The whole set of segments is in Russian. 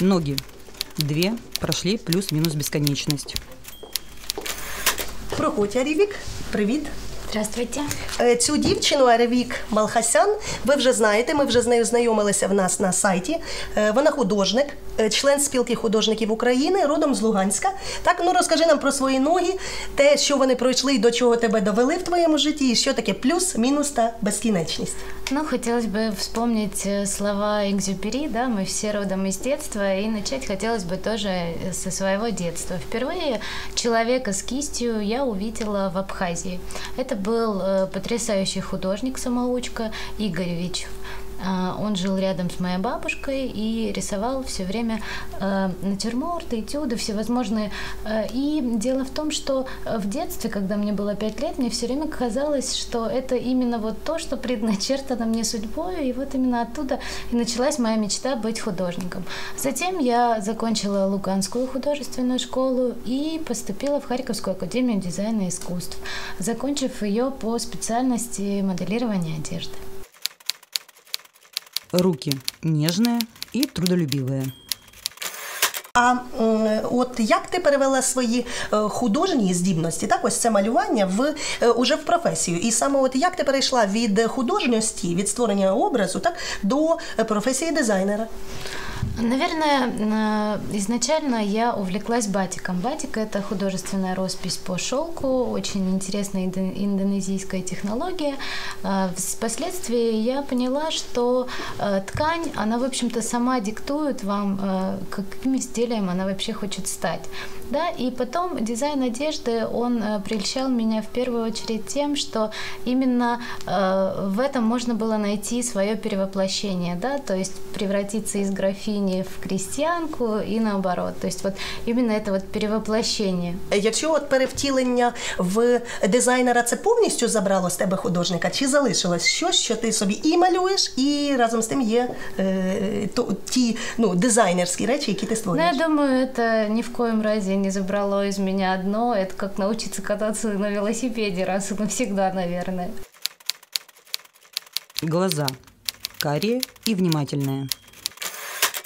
Ноги. Две прошли плюс-минус бесконечность. Проходь, Арівік. Привіт. Здравствуйте. Е, Цю дівчину Аревік Малхасян, ви вже знаєте, ми вже з нею знайомилися в нас на сайті. Е, Вона художник, член спілки художників України, родом з Луганська. Так, ну розкажи нам про свої ноги, те, що вони пройшли і до чого тебе довели в твоєму житті, і що таке плюс, мінус та безкінечність. Ну, хотелось бы вспомнить э, слова Экзюпери, да, мы все родом из детства, и начать хотелось бы тоже э, со своего детства. Впервые человека с кистью я увидела в Абхазии. Это был э, потрясающий художник-самоучка Игоревич. А, Он жил рядом с моей бабушкой и рисовал все время э, натюрморты, этюды всевозможные. Э, И дело в том, что э, в детстве, когда мне было пять лет, мне все время казалось, что это именно вот то, что предначертано мне судьбой, и вот именно оттуда и началась моя мечта быть художником. Затем я закончила Луганскую художественную школу и поступила в Харьковскую академию дизайна и искусств, закончив ее по специальности моделирования одежды. Руки нежные и трудолюбивые. А от як ти перевела свої е, художні здібності, так ось це малювання в е, уже в професію? І саме от як ти перейшла від художності, від створення образу, так до е, професії дизайнера? Наверное, э, изначально я увлеклась батиком. Батик – это художественная роспись по шелку, очень интересная индо- индонезийская технология. А, Впоследствии я поняла, что э, ткань, она, в общем-то, сама диктует вам, э, каким изделием она вообще хочет стать. Да, и потом дизайн одежды, он э, прельщал меня в первую очередь тем, что именно э, в этом можно было найти свое перевоплощение, да, то есть превратиться из графини в крестьянку и наоборот. То есть вот именно это вот перевоплощение. Е, Якщо от перевтілення в дизайнера це повністю забрало з тебе художника, чи залишилось щось, що ти собі і малюєш, і разом з тим є е, то, ті ну, дизайнерські речі, які ти Ну, створюєш? я думаю, это ни в коем разе не забрало из меня одно. Это как научиться кататься на велосипеде раз и навсегда, наверное. Глаза карие и внимательные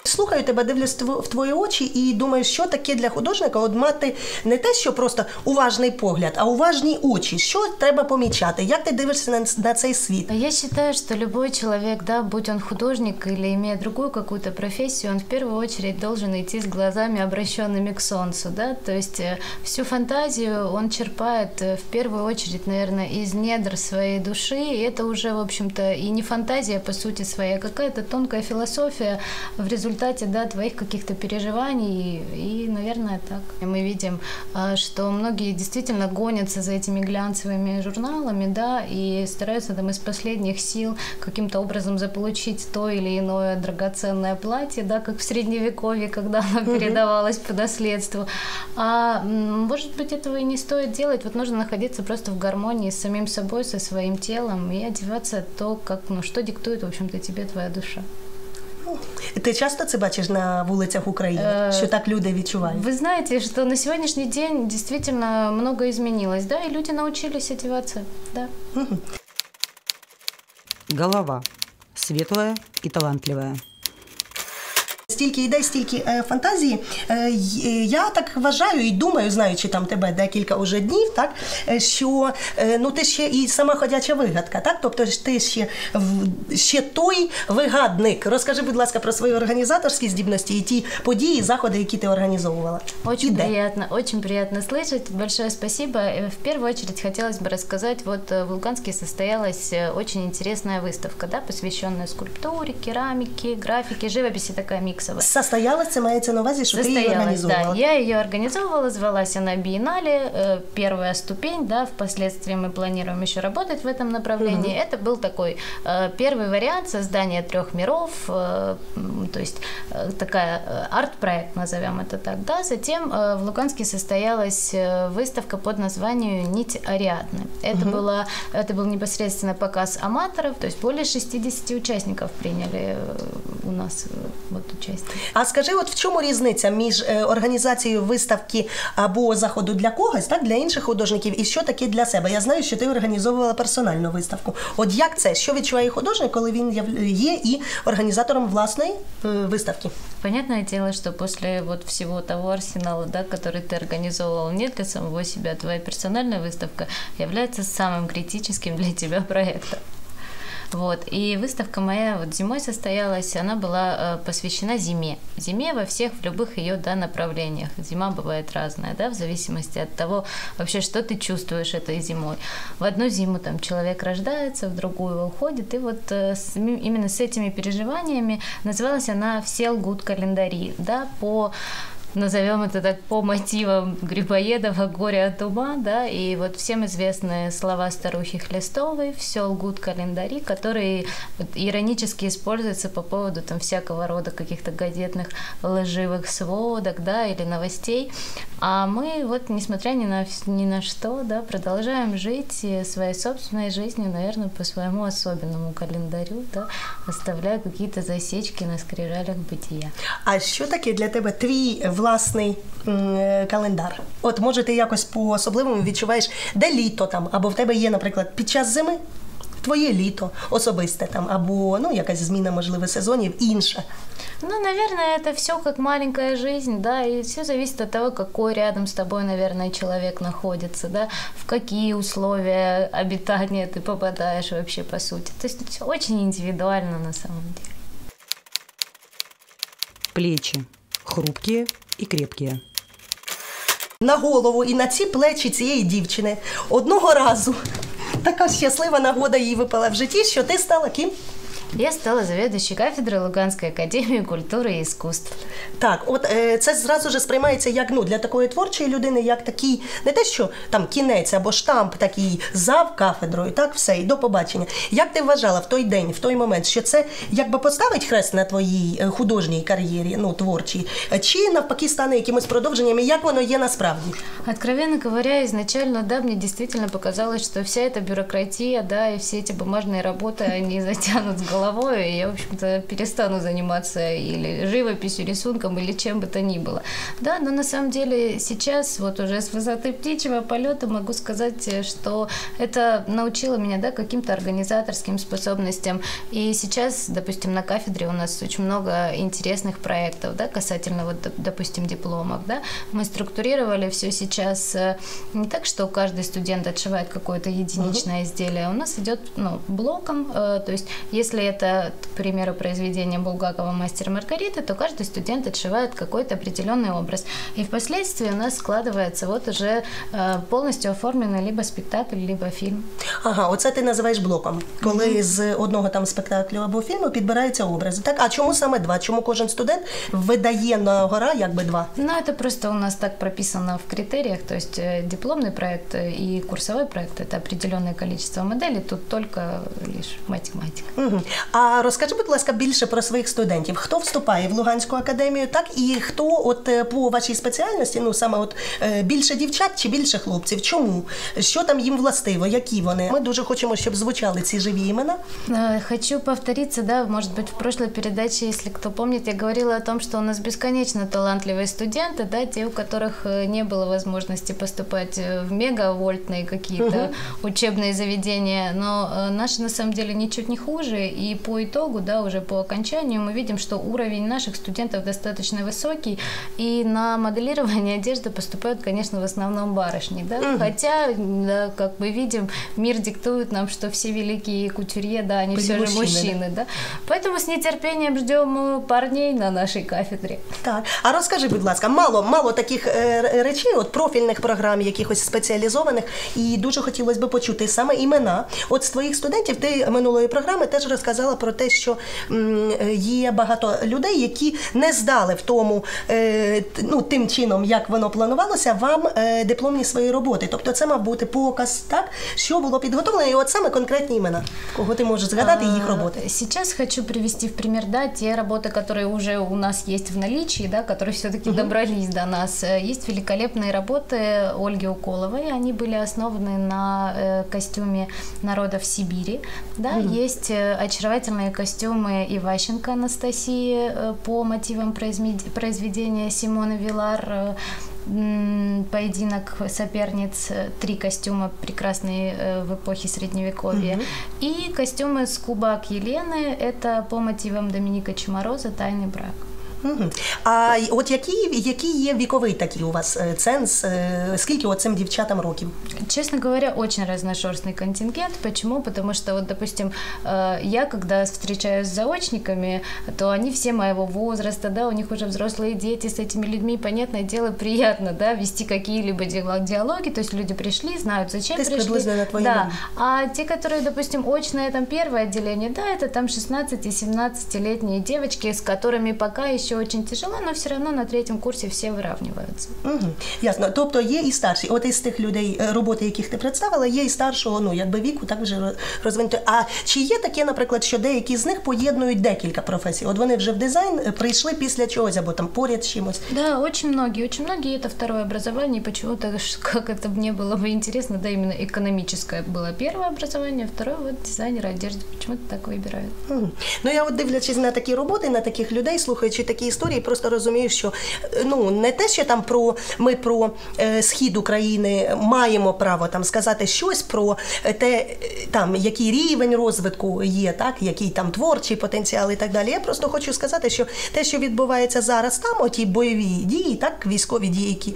Слухаю тебе, дивлюсь тво- в твої очі і думаю, що таке для художника от мати не те, що просто уважний погляд, а уважні очі. Що треба помічати? Як ти дивишся на, на цей світ? Я считаю, что любой человек, да, будь он художник или имея другую какую-то профессию, он в первую очередь должен идти с глазами, обращенными к солнцу, да, то есть э, всю фантазию он черпает э, в первую очередь, наверное, из недр своей души, и это уже, в общем-то, и не фантазия по сути своей, а какая-то тонкая философия в результате, да, твоих каких-то переживаний, и, наверное, так. И Мы видим, а, что многие действительно гонятся за этими глянцевыми журналами, да, и стараются там из последних сил каким-то образом заполучить то или иное драгоценное платье, да, как в средневековье, когда оно передавалось по наследству. А может быть, этого и не стоит делать. Вот нужно находиться просто в гармонии с самим собой, со своим телом и одеваться то, как, ну, что диктует, в общем-то, тебе твоя душа. Ти часто це бачиш на вулицях України, Е, що так люди відчувають? Вы знаете, что на сегодняшний день действительно много изменилось, да, и люди научились одеваться, да. Голова светлая и талантливая Стільки ідей, стільки е, фантазії. Е, й- я так вважаю і думаю, знаючи там тебе декілька уже днів, так е, що е, ну ти ще і сама ходяча вигадка, так? Тобто ж ти ще в- ще той вигадник. Розкажи, будь ласка, про свої організаторські здібності і ті події, заходи, які ти організовувала. Очень І де? приятно, очень приятно слышать. Большое спасибо. Э, В первую очередь хотелось бы рассказать, вот э, в Луганске состоялась э, очень интересная выставка, да, посвященная скульптуре, керамике, графике, живописи такая миксовая. Состоялось, це мається на увазі, що ти її Состоялась, да. організовувала. Я ее организовывала, звалась она Биеннале, э, первая ступень, да, впоследствии мы планируем еще работать в этом направлении. Это был такой э, первый вариант создания трех миров, э, м, то есть э, такая э, арт-проект, назовем это так, да. Затем э, в Луганске состоялась э, выставка под названием «Нить Ариадны». Это, была, это был непосредственно показ аматоров, то есть более 60 участников приняли э, у нас э, вот участие участие. А скажи, от в чому різниця між е, організацією виставки або заходу для когось, так для інших художників, і що таке для себе? Я знаю, що ти організовувала персональну виставку. От як це? Що відчуває художник, коли він яв- є і організатором власної е, виставки? Понятное дело, что после вот всего того арсенала, да, который ты организовывал не для самого себя, твоя персональная выставка является самым критическим для тебя проектом. Вот. И выставка моя вот зимой состоялась, она была э, посвящена зиме. Зиме во всех, в любых ее да, направлениях. Зима бывает разная, да, в зависимости от того, вообще, что ты чувствуешь этой зимой. В одну зиму там человек рождается, в другую уходит. И вот э, с- именно с этими переживаниями называлась она «Все лгут календари», да, по назовем это так по мотивам Грибоедова «Горе от ума», да, и вот всем известные слова старухи Хлестовой «Все лгут календари», которые вот иронически используются по поводу там всякого рода каких-то газетных лживых сводок, да, или новостей. А мы вот, несмотря ни на, ни на что, да, продолжаем жить своей собственной жизнью, наверное, по своему особенному календарю, да, оставляя какие-то засечки на скрижалях бытия. А що таке для тебе твій власний м, е, календар? От може ти якось по-особливому відчуваєш, де літо там, або в тебе є, наприклад, під час зими твоє літо особисте там, або ну якась зміна, можливо, сезонів інша. Ну, наверное, это все как маленькая жизнь, да, и все зависит от того, какой рядом с тобой, наверное, человек находится, да, в какие условия обитания ты попадаешь вообще по сути. То есть всё очень индивидуально на самом деле. Плечи. Хрупкие и крепкие. на голову і на ці плечі цієї дівчини одного разу. Така щаслива нагода їй випала в житті, що ти стала ким? Я стала заведующей кафедрой Луганской академии культуры и искусств. Так, от е, це зразу ж сприймається як ну для такої творчої людини, як такий, не те, що там кінець або штамп такий зав кафедрою, так все, і до побачення. Як ти вважала в той день, в той момент, що це якби поставить хрест на твоїй е, художній кар'єрі, ну творчій, е, чи навпаки стане якимось продовженням, і як воно є насправді? Откровенно говоря, изначально, да, мне действительно показалось, что вся эта бюрократия, да, и все эти бумажные работы, они затянут с головой, И я, в общем-то, перестану заниматься или живописью, рисунком, или чем бы то ни было. Да, но на самом деле сейчас, вот уже с высоты птичьего полета могу сказать, э, что это научило меня, да, каким-то организаторским способностям. И сейчас, допустим, на кафедре у нас очень много интересных проектов, да, касательно, вот, доп- допустим, дипломов, да. Мы структурировали все сейчас э, не так, что каждый студент отшивает какое-то единичное изделие. У нас идет, ну, блоком, э, то есть если это, к примеру, произведение Булгакова «Мастер и Маргариты», то каждый студент отшивает какой-то определенный образ. И впоследствии у нас складывается вот уже э, полностью оформленный либо спектакль, либо фильм. Ага, оце ти називаєш блоком, коли з одного там спектаклю або фільму підбираються образи. Так, а чому саме два? Чому кожен студент видає на гора якби два? Ну, это просто у нас так прописано в критериях, то есть э, дипломный проект э, и курсовой проект – это определенное количество моделей, тут только лишь математика. Угу. А розкажи, будь ласка, більше про своїх студентів. Хто вступає в Луганську академію, так і хто, от е, по вашій спеціальності, ну саме от е, більше дівчат чи більше хлопців? Чому? Що там їм властиво? Які вони? Ми дуже хочемо, щоб звучали ці живі імена. Э, Хочу повториться, да, может быть, в прошлой передаче, если кто помнит, я говорила о том, что у нас бесконечно талантливые студенты, да, те, у которых э, не было возможности поступать э, в мегавольтные какие-то учебные заведения, но э, наши на самом деле ничуть не хуже, и по итогу, да, уже по окончанию мы видим, что уровень наших студентов достаточно высокий, и на моделирование одежды поступают, конечно, в основном барышни, да, хотя, да, как мы видим, мир диктует нам, что все великие кутюрье, да, они Были все же мужчины, мужчины, да. Поэтому с нетерпением ждем э, парней на нашей кафедре. Так, а розкажи, будь ласка, мало мало таких е, р- речей, от профільних програм, якихось спеціалізованих, і дуже хотілося б почути саме імена. От з твоїх студентів ти минулої програми теж розказала про те, що м, е, є багато людей, які не здали в тому, е, т- ну тим чином, як воно планувалося, вам е, дипломні свої роботи. Тобто це мав бути показ, так що було підготовлено, і от саме конкретні імена, кого ти можеш згадати, і їх роботи. А, Сейчас хочу привести в пример, да, те работы, которые уже у нас есть в наличии, да, которые все-таки добрались до нас. Э, Есть великолепные работы Ольги Уколовой, они были основаны на э, костюме народов Сибири, да, есть э, очаровательные костюмы Иващенко Анастасии по мотивам произведения Симоны Вилар поединок соперниц, три костюма прекрасные в эпохе Средневековья. Угу. И костюмы с Кубак Елены, это по мотивам Доминика Чемороза «Тайный брак». Угу. А от який, який є віковий такий у вас ценз? Скільки от цим дівчатам років? Честно говоря, очень разношерстный контингент. Почему? Потому что, вот, допустим, я, когда встречаюсь с заочниками, то они все моего возраста, да, у них уже взрослые дети, с этими людьми, понятное дело, приятно, да, вести какие-либо диалоги, то есть люди пришли, знают, зачем Ты пришли. На твоем да. А те, которые, допустим, очное там первое отделение, да, это там 16-17-летние девочки, с которыми пока еще еще очень тяжело, но все равно на третьем курсі всі виравнюються. Угу. Ясно. Тобто є і старші. От із тих людей, роботи, яких ти представила, є і старшого, ну якби віку, так вже розвинути. А чи є таке, наприклад, що деякі з них поєднують декілька професій? От вони вже в дизайн прийшли після чогось або там поряд з чимось? Да, очень многие, очень многие это второе образование, почему-то, как это мне было бы интересно, да, именно экономическое было первое образование, второе вот дизайнер одежды, почему-то так выбирают. Угу. Ну я от дивлячись на такі роботи, на таких людей, слухаючи такі такі історії, просто розумію, що ну не те, що там про ми про е, схід України маємо право там сказати щось про те, там який рівень розвитку є, так який там творчий потенціал і так далі. Я просто хочу сказати, що те, що відбувається зараз, там оті бойові дії, так військові дії, які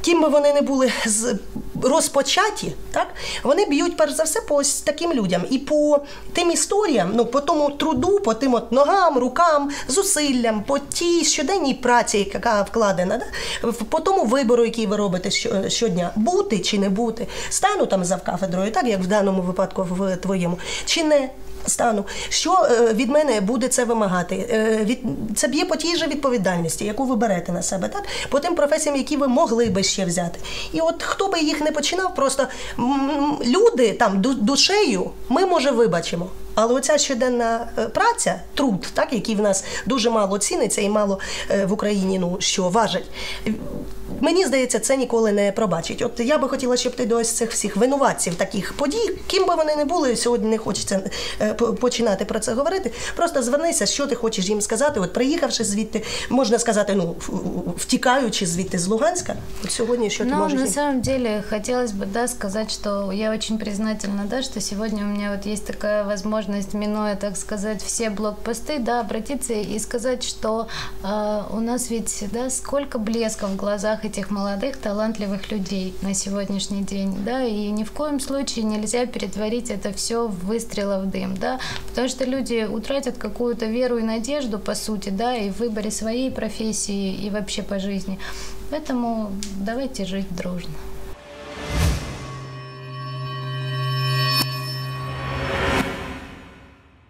ким би вони не були з розпочаті, так вони б'ють перш за все по ось таким людям і по тим історіям, ну по тому труду, по тим от ногам, рукам, зусиллям, по тій щоденній праці, яка вкладена, да? по тому вибору, який ви робите щодня, бути чи не бути, стану там за кафедрою, так як в даному випадку в твоєму, чи не стану, що е, від мене буде це вимагати. Е, від це б'є по тій же відповідальності, яку ви берете на себе, так по тим професіям, які ви могли би ще взяти. І от хто би їх не починав, просто люди там душею ми може вибачимо. Але оця щоденна е, праця, труд, так який в нас дуже мало ціниться і мало в Україні ну що важить. Мені здається, це ніколи не пробачить. От я би хотіла, щоб ти до ось цих всіх винуватців таких подій, ким би вони не були, сьогодні не хочеться е, починати про це говорити. Просто звернися, що ти хочеш їм сказати. От приїхавши звідти, можна сказати, ну втікаючи звідти з Луганська. От сьогодні що ти ну, можеш на їм? самом деле хотелось бы да, сказать, что я очень признательна, да, что сегодня у меня вот есть такая возможность, минуя, так сказать, все блокпосты, да, обратиться и сказать, что э, у нас ведь да, сколько блеска в глазах этих молодых, талантливых людей на сегодняшний день, да, и ни в коем случае нельзя перетворить это все в выстрелы в дым, да, потому что люди утратят какую-то веру и надежду, по сути, да, и в выборе своей профессии, и вообще по жизни. Поэтому давайте жить дружно.